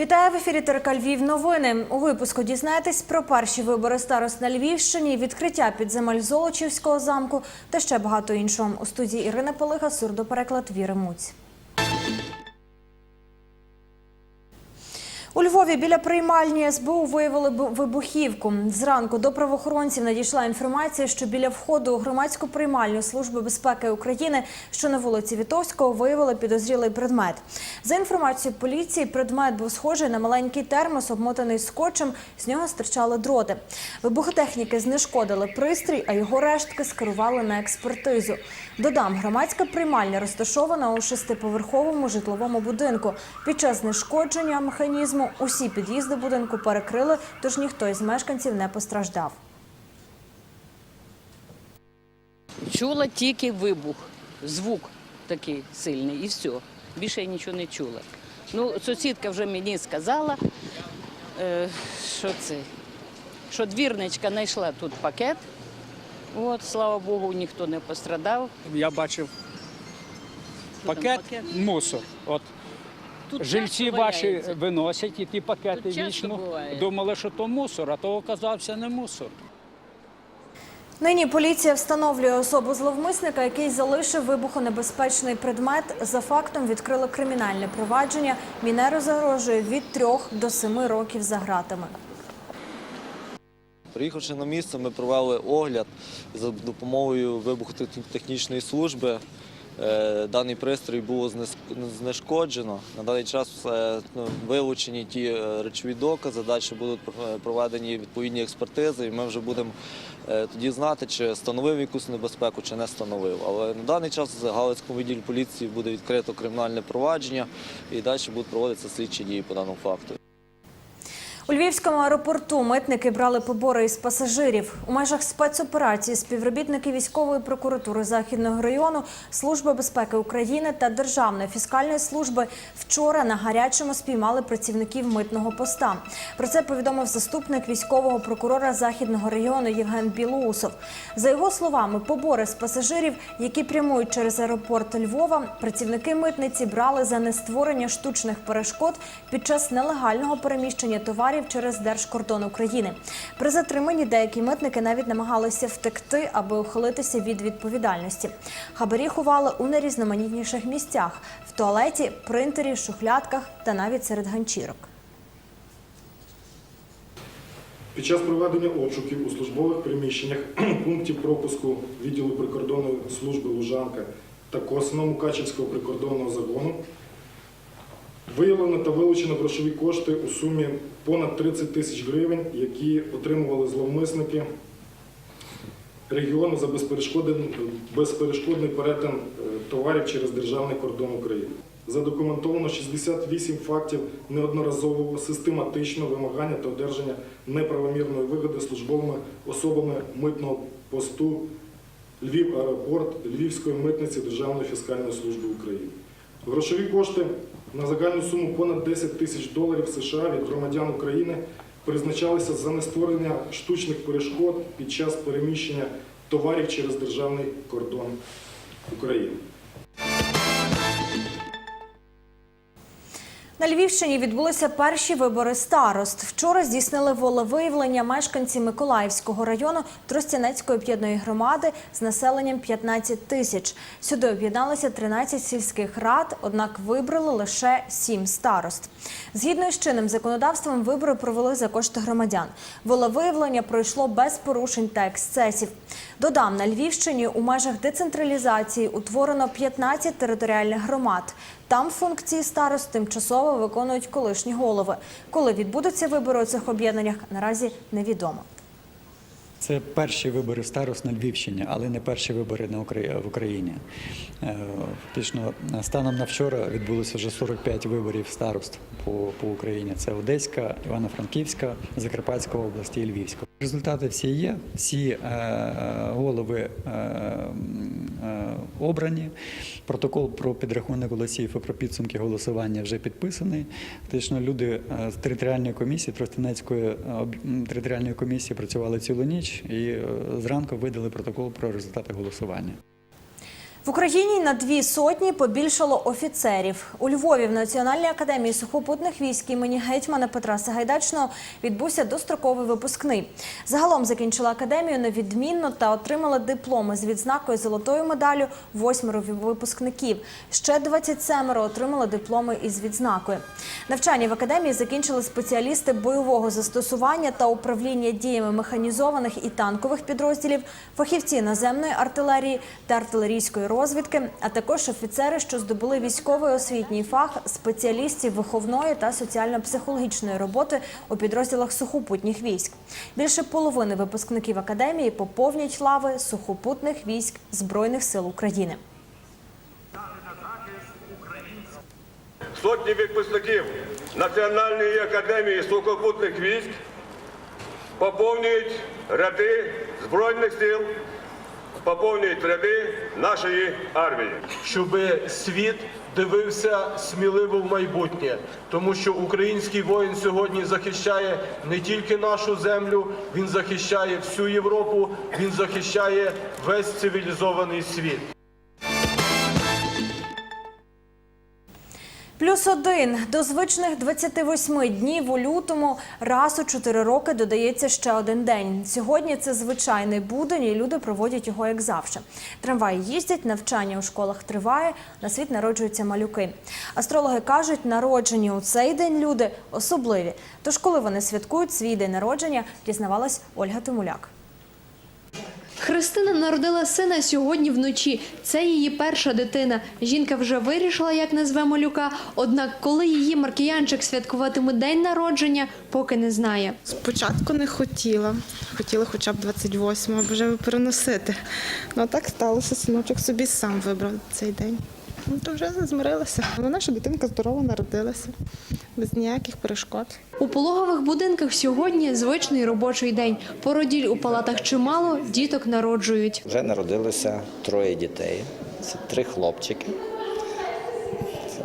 Вітаю в ефірі Терка Львів. Новини у випуску дізнаєтесь про перші вибори старост на Львівщині, відкриття підземель Золочівського замку та ще багато іншого. У студії Ірина Полига, сурдопереклад Віри Муць. Львові біля приймальні СБУ виявили бу- вибухівку. Зранку до правоохоронців надійшла інформація, що біля входу у громадську приймальню Служби безпеки України, що на вулиці Вітовського, виявили підозрілий предмет. За інформацією поліції, предмет був схожий на маленький термос, обмотаний скотчем. З нього стирчали дроти. Вибухотехніки знешкодили пристрій, а його рештки скерували на експертизу. Додам, громадська приймальня розташована у шестиповерховому житловому будинку. Під час знешкодження механізму усі під'їзди будинку перекрили, тож ніхто із мешканців не постраждав. Чула тільки вибух, звук такий сильний і все. Більше я нічого не чула. Ну, сусідка вже мені сказала, е, що це, що двірничка знайшла тут пакет. От, слава Богу, ніхто не пострадав. Я бачив пакет, пакет? мусор. От Тут жильці ваші валяється. виносять і ті пакети Тут часто вічно. буває. Думали, що то мусор, а то оказався не мусор. Нині поліція встановлює особу зловмисника, який залишив вибухонебезпечний предмет. За фактом відкрили кримінальне провадження. Мінеру загрожує від трьох до семи років за ґратами. Приїхавши на місце, ми провели огляд за допомогою вибухотехнічної служби. Е, Даний пристрій було знешкоджено. На даний час ну, вилучені ті е, речові докази, далі будуть е, проведені відповідні експертизи, і ми вже будемо тоді знати, чи становив якусь небезпеку, чи не становив. Але на даний час в Галицькому відділі поліції буде відкрито кримінальне провадження і далі будуть проводитися слідчі дії по даному факту. У Львівському аеропорту митники брали побори із пасажирів. У межах спецоперації співробітники військової прокуратури Західного району, Служби безпеки України та Державної фіскальної служби вчора на гарячому спіймали працівників митного поста. Про це повідомив заступник військового прокурора Західного району Євген Білоусов. За його словами, побори з пасажирів, які прямують через аеропорт Львова, працівники митниці брали за нестворення штучних перешкод під час нелегального переміщення товарів через держкордон України. При затриманні деякі митники навіть намагалися втекти, аби ухилитися від відповідальності. Хабарі ховали у найрізноманітніших місцях в туалеті, принтері, шухлядках та навіть серед ганчірок. Під час проведення обшуків у службових приміщеннях пунктів пропуску відділу прикордонної служби Лужанка та Косино Мукачівського прикордонного загону виявлено та вилучено грошові кошти у сумі понад 30 тисяч гривень, які отримували зловмисники регіону за безперешкодний перетин е, товарів через державний кордон України. Задокументовано 68 фактів неодноразового систематичного вимагання та одержання неправомірної вигоди службовими особами митного посту Львів аеропорт Львівської митниці Державної фіскальної служби України. Грошові кошти на загальну суму понад 10 тисяч доларів США від громадян України призначалися за нестворення штучних перешкод під час переміщення товарів через державний кордон України. На Львівщині відбулися перші вибори старост. Вчора здійснили волевиявлення мешканці Миколаївського району Тростянецької об'єднаної громади з населенням 15 тисяч. Сюди об'єдналися 13 сільських рад, однак вибрали лише 7 старост. Згідно з чинним законодавством, вибори провели за кошти громадян. Волевиявлення пройшло без порушень та ексцесів. Додам, на Львівщині у межах децентралізації утворено 15 територіальних громад. Там функції старост тимчасово виконують колишні голови. Коли відбудуться вибори у цих об'єднаннях, наразі невідомо. Це перші вибори старост на Львівщині, але не перші вибори в Україні. Е, Фактично, станом на вчора відбулося вже 45 виборів старост по, Україні. Це Одеська, Івано-Франківська, Закарпатська області і Львівська. Результати всі є. Всі е, е, голови обрані. Протокол про підрахунок голосів і про підсумки голосування вже підписаний. Фактично, люди е, з територіальної комісії, Тростянецької е, територіальної комісії працювали цілу ніч і е, зранку видали протокол про результати голосування. В Україні на дві сотні побільшало офіцерів. У Львові в Національній академії сухопутних військ імені гетьмана Петра Сагайдачного відбувся достроковий випускний. Загалом закінчила академію невідмінно та отримали дипломи з відзнакою золотою медаллю восьмеро випускників. Ще 27 отримали дипломи із відзнакою. Навчання в академії закінчили спеціалісти бойового застосування та управління діями механізованих і танкових підрозділів, фахівці наземної артилерії та артилерійської розвідки, а також офіцери, що здобули військовий освітній фах спеціалістів виховної та соціально-психологічної роботи у підрозділах сухопутніх військ. Більше половини випускників академії поповнять лави сухопутних військ Збройних сил України. Сотні випускників Національної академії сухопутних військ поповнюють ряди Збройних сил, поповнюють ряди нашої армії. щоб світ дивився сміливо в майбутнє, тому що український воїн сьогодні захищає не тільки нашу землю, він захищає всю Європу, він захищає весь цивілізований світ. Плюс один до звичних 28 днів у лютому раз у 4 роки додається ще один день. Сьогодні це звичайний будень, і люди проводять його як завжди. Трамваї їздять, навчання у школах триває, на світ народжуються малюки. Астрологи кажуть, народжені у цей день люди особливі. Тож, коли вони святкують свій день народження, дізнавалась Ольга Тимуляк. Христина народила сина сьогодні вночі. Це її перша дитина. Жінка вже вирішила, як назве малюка. Однак, коли її маркіянчик святкуватиме день народження, поки не знає. Спочатку не хотіла. Хотіла хоча б 28-го, бо вже переносити. Ну а так сталося, синочок собі сам вибрав цей день. Ну то вже змирилася. Наша дитинка здорова народилася, без ніяких перешкод. У пологових будинках сьогодні звичний робочий день. Породіль у палатах чимало, діток народжують. Вже народилося троє дітей. Це три хлопчики.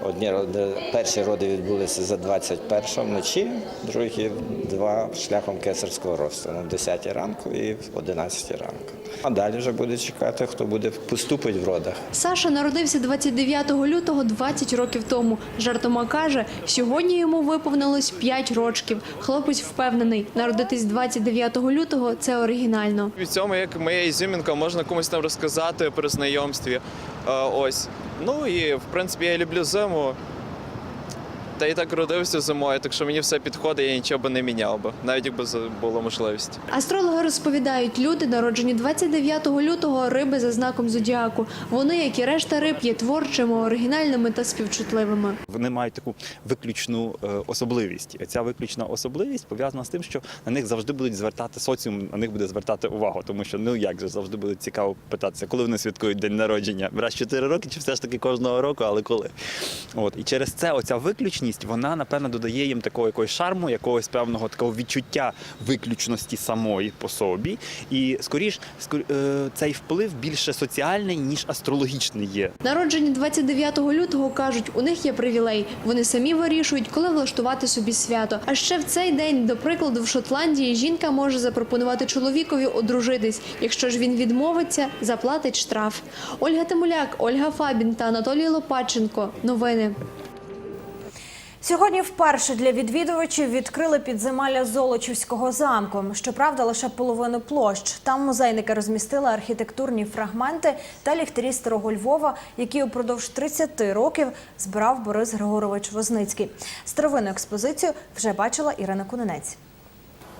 Одні роди, перші роди відбулися за 21 вночі, другі два шляхом кесарського розтину в 10 ранку і в 11 ранку. А далі вже буде чекати, хто буде поступить в родах. Саша народився 29 лютого 20 років тому. Жартома каже, сьогодні йому виповнилось 5 рочків. Хлопець впевнений, народитись 29 лютого це оригінально. В цьому як моя ізюмінка, можна комусь там розказати при знайомстві. Е, Ось. Ну і в принципі я люблю зиму. Та і так родився зимою, так що мені все підходить, я нічого би не міняв би, навіть якби була можливість. Астрологи розповідають, люди, народжені 29 лютого, риби за знаком зодіаку. Вони, як і решта риб, є творчими, оригінальними та співчутливими. Вони мають таку виключну е, особливість. І ця виключна особливість пов'язана з тим, що на них завжди будуть звертати соціум, на них буде звертати увагу, тому що ну як же завжди буде цікаво питатися, коли вони святкують день народження. Раз в 4 роки, чи все ж таки кожного року, але коли. От і через це оця виключність, вона напевно додає їм такого якогось шарму, якогось певного такого відчуття виключності самої по собі. І скоріш скор- е, цей вплив більше соціальний ніж астрологічний є. Народжені 29 лютого кажуть, у них є привілей. Вони самі вирішують, коли влаштувати собі свято. А ще в цей день, до прикладу, в Шотландії жінка може запропонувати чоловікові одружитись. Якщо ж він відмовиться, заплатить штраф. Ольга Тимуляк, Ольга Фабін та Анатолій Лопаченко. Новини. Сьогодні вперше для відвідувачів відкрили підземелля Золочівського замку. Щоправда, лише половину площ. Там музейники розмістили архітектурні фрагменти та ліхтарі старого Львова, які упродовж 30 років збирав Борис Григорович Возницький. Старовинну експозицію вже бачила Ірина Кунинець.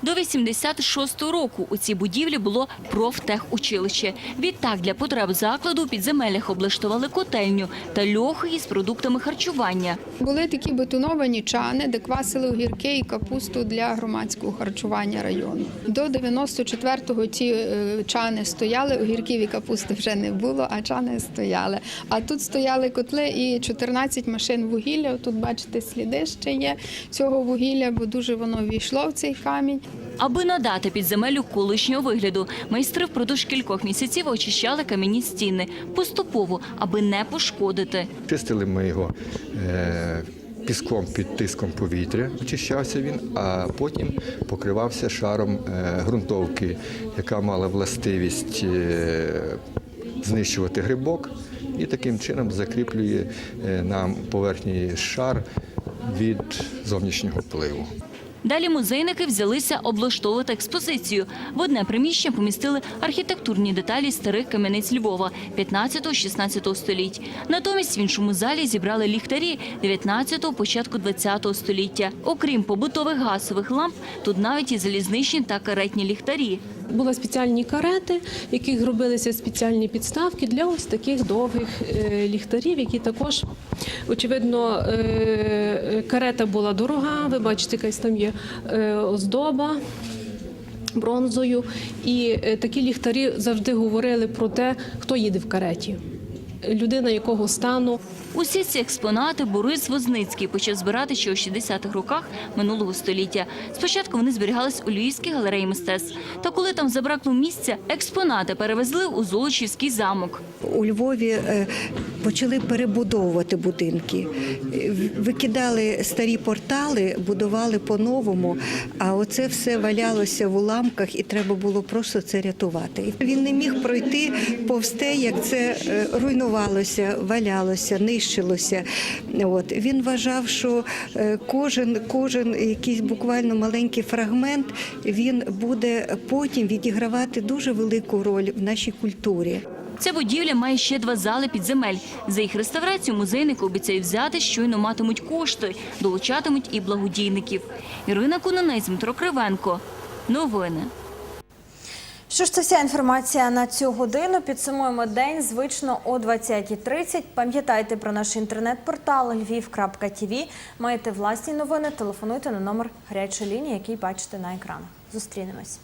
До 86-го року у цій будівлі було профтехучилище. Відтак для потреб закладу у підземеллях облаштували котельню та льохи із продуктами харчування. Були такі бетоновані чани, де квасили огірки і капусту для громадського харчування району. До 94-го ці е, чани стояли, огірків і капусти вже не було, а чани стояли. А тут стояли котли і 14 машин вугілля. Тут бачите, сліди ще є цього вугілля, бо дуже воно війшло в цей камінь. Аби надати підземеллю колишнього вигляду, майстри впродовж кількох місяців очищали кам'яні стіни поступово, аби не пошкодити. Чистили ми його е, піском під тиском повітря, очищався він, а потім покривався шаром е, ґрунтовки, яка мала властивість е, знищувати грибок і таким чином закріплює е, на поверхні шар від зовнішнього впливу. Далі музейники взялися облаштовувати експозицію. В одне приміщення помістили архітектурні деталі старих кам'яниць Львова 15-16 століть. Натомість в іншому залі зібрали ліхтарі 19-го, початку 20-го століття. Окрім побутових газових ламп, тут навіть і залізничні та каретні ліхтарі. Були спеціальні карети, в яких робилися спеціальні підставки для ось таких довгих е, ліхтарів, які також, очевидно, е, карета була дорога. Ви бачите, якась там є е, оздоба. Бронзою, і е, такі ліхтарі завжди говорили про те, хто їде в кареті, людина якого стану. Усі ці експонати Борис Возницький почав збирати ще у 60-х роках минулого століття. Спочатку вони зберігались у Львівській галереї мистецтв. Та коли там забракло місця, експонати перевезли у Золочівський замок. У Львові почали перебудовувати будинки, Е, викидали старі портали, будували по-новому. А оце все валялося в уламках, і треба було просто це рятувати. Він не міг пройти повз те, як це е, руйнувалося, валялося, нищилося. От він вважав, що е, кожен, кожен якийсь буквально маленький фрагмент він буде потім відігравати дуже велику роль в нашій культурі. Ця будівля має ще два зали підземель. За їх реставрацію музейники обіцяють взяти, щойно матимуть кошти, долучатимуть і благодійників. Ірина Кунанець, Дмитро Кривенко. Новини. Що ж це вся інформація на цю годину? Підсумуємо день звично о 20.30. Пам'ятайте про наш інтернет-портал lviv.tv. Маєте власні новини, телефонуйте на номер гарячої лінії, який бачите на екранах. Зустрінемось.